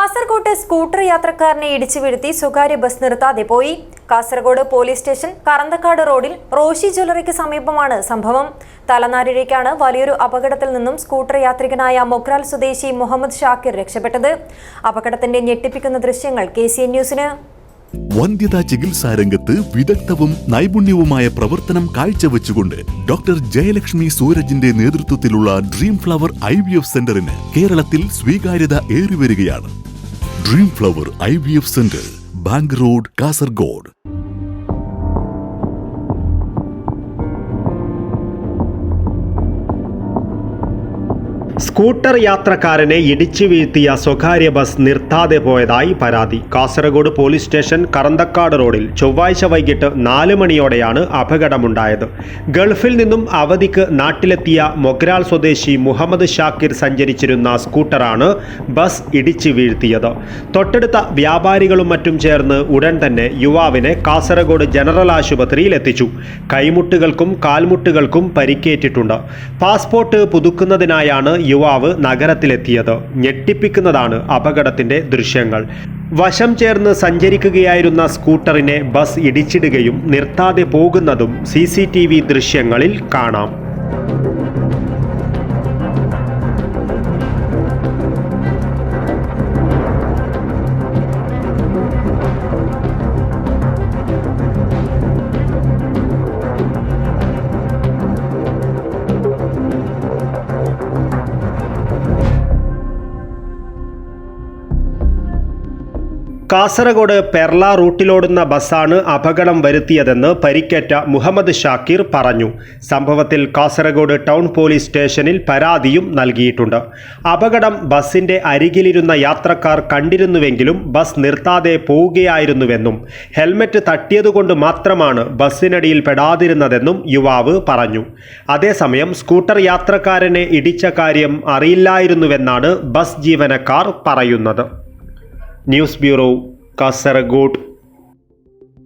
കാസർകോട്ട് സ്കൂട്ടർ യാത്രക്കാരനെ ഇടിച്ചു വീഴ്ത്തി സ്വകാര്യ ബസ് നിർത്താതെ പോയി. കാസർഗോഡ് പോലീസ് സ്റ്റേഷൻ കറന്തക്കാട് റോഡിൽ റോഷി ജ്വല്ലറിക്ക് സമീപമാണ് സംഭവം. തലനാരിഴയ്ക്കാണ് വലിയൊരു അപകടത്തിൽ നിന്നും സ്കൂട്ടർ യാത്രികനായ മൊഗ്രാൽ സ്വദേശി മുഹമ്മദ് ഷാക്കിർ രക്ഷപ്പെട്ടത്. അപകടത്തിന്റെ ഞെട്ടിപ്പിക്കുന്ന ദൃശ്യങ്ങൾ കെ സി എൻ ന്യൂസിന്. വന്ധ്യതാ ചികിത്സാ രംഗത്ത് വിദഗ്ധവും നൈപുണ്യവുമായ പ്രവർത്തനം കാഴ്ചവെച്ചുകൊണ്ട് ഡോക്ടർ ജയലക്ഷ്മി സൂരജിന്റെ നേതൃത്വത്തിലുള്ള Dream Flower I V F സെന്ററിന് കേരളത്തിൽ സ്വീകാര്യത ഏറിവരികയാണ്. Dream Flower I V F centre Bank Road Kasaragod scooter യാത്രക്കാരനെ ഇടിച്ചു വീഴ്ത്തിയ സ്വകാര്യ ബസ് നിർത്താതെ പോയതായി പരാതി. കാസർഗോഡ് പോലീസ് സ്റ്റേഷൻ കറന്തക്കാട് റോഡിൽ ചൊവ്വാഴ്ച വൈകിട്ട് നാല് മണിയോടെയാണ് അപകടമുണ്ടായത്. ഗൾഫിൽ നിന്നും അവധിക്ക് നാട്ടിലെത്തിയ മൊഗ്രാൽ സ്വദേശി മുഹമ്മദ് ഷാക്കിർ സഞ്ചരിച്ചിരുന്ന സ്കൂട്ടറാണ് ബസ് ഇടിച്ചു വീഴ്ത്തിയത്. തൊട്ടടുത്ത വ്യാപാരികളും മറ്റും ചേർന്ന് ഉടൻ തന്നെ യുവാവിനെ കാസർഗോഡ് ജനറൽ ആശുപത്രിയിൽ എത്തിച്ചു. കൈമുട്ടുകൾക്കും കാൽമുട്ടുകൾക്കും പരിക്കേറ്റിട്ടുണ്ട്. പാസ്പോർട്ട് പുതുക്കുന്നതിനായാണ് യുവാവ് നഗരത്തിലെത്തിയത്. ഞെട്ടിപ്പിക്കുന്നതാണ് അപകടത്തിന്റെ ദൃശ്യങ്ങൾ. വശം ചേർന്ന് സഞ്ചരിക്കുകയായിരുന്ന സ്കൂട്ടറിനെ ബസ് ഇടിച്ചിടുകയും നിർത്താതെ പോകുന്നതും സി ദൃശ്യങ്ങളിൽ കാണാം. കാസർഗോഡ് പെർള റൂട്ടിലോടുന്ന ബസ്സാണ് അപകടം വരുത്തിയതെന്ന് പരിക്കേറ്റ മുഹമ്മദ് ഷാക്കീർ പറഞ്ഞു. സംഭവത്തിൽ കാസർഗോഡ് ടൗൺ പോലീസ് സ്റ്റേഷനിൽ പരാതിയും നൽകിയിട്ടുണ്ട്. അപകടം ബസ്സിന്റെ അരികിലിരുന്ന യാത്രക്കാർ കണ്ടിരുന്നുവെങ്കിലും ബസ് നിർത്താതെ പോവുകയായിരുന്നുവെന്നും ഹെൽമറ്റ് തട്ടിയതുകൊണ്ട് മാത്രമാണ് ബസ്സിനടിയിൽ പെടാതിരുന്നതെന്നും യുവാവ് പറഞ്ഞു. അതേസമയം സ്കൂട്ടർ യാത്രക്കാരനെ ഇടിച്ച കാര്യം അറിയില്ലായിരുന്നുവെന്നാണ് ബസ് ജീവനക്കാർ പറയുന്നത്. News bureau Kasaragod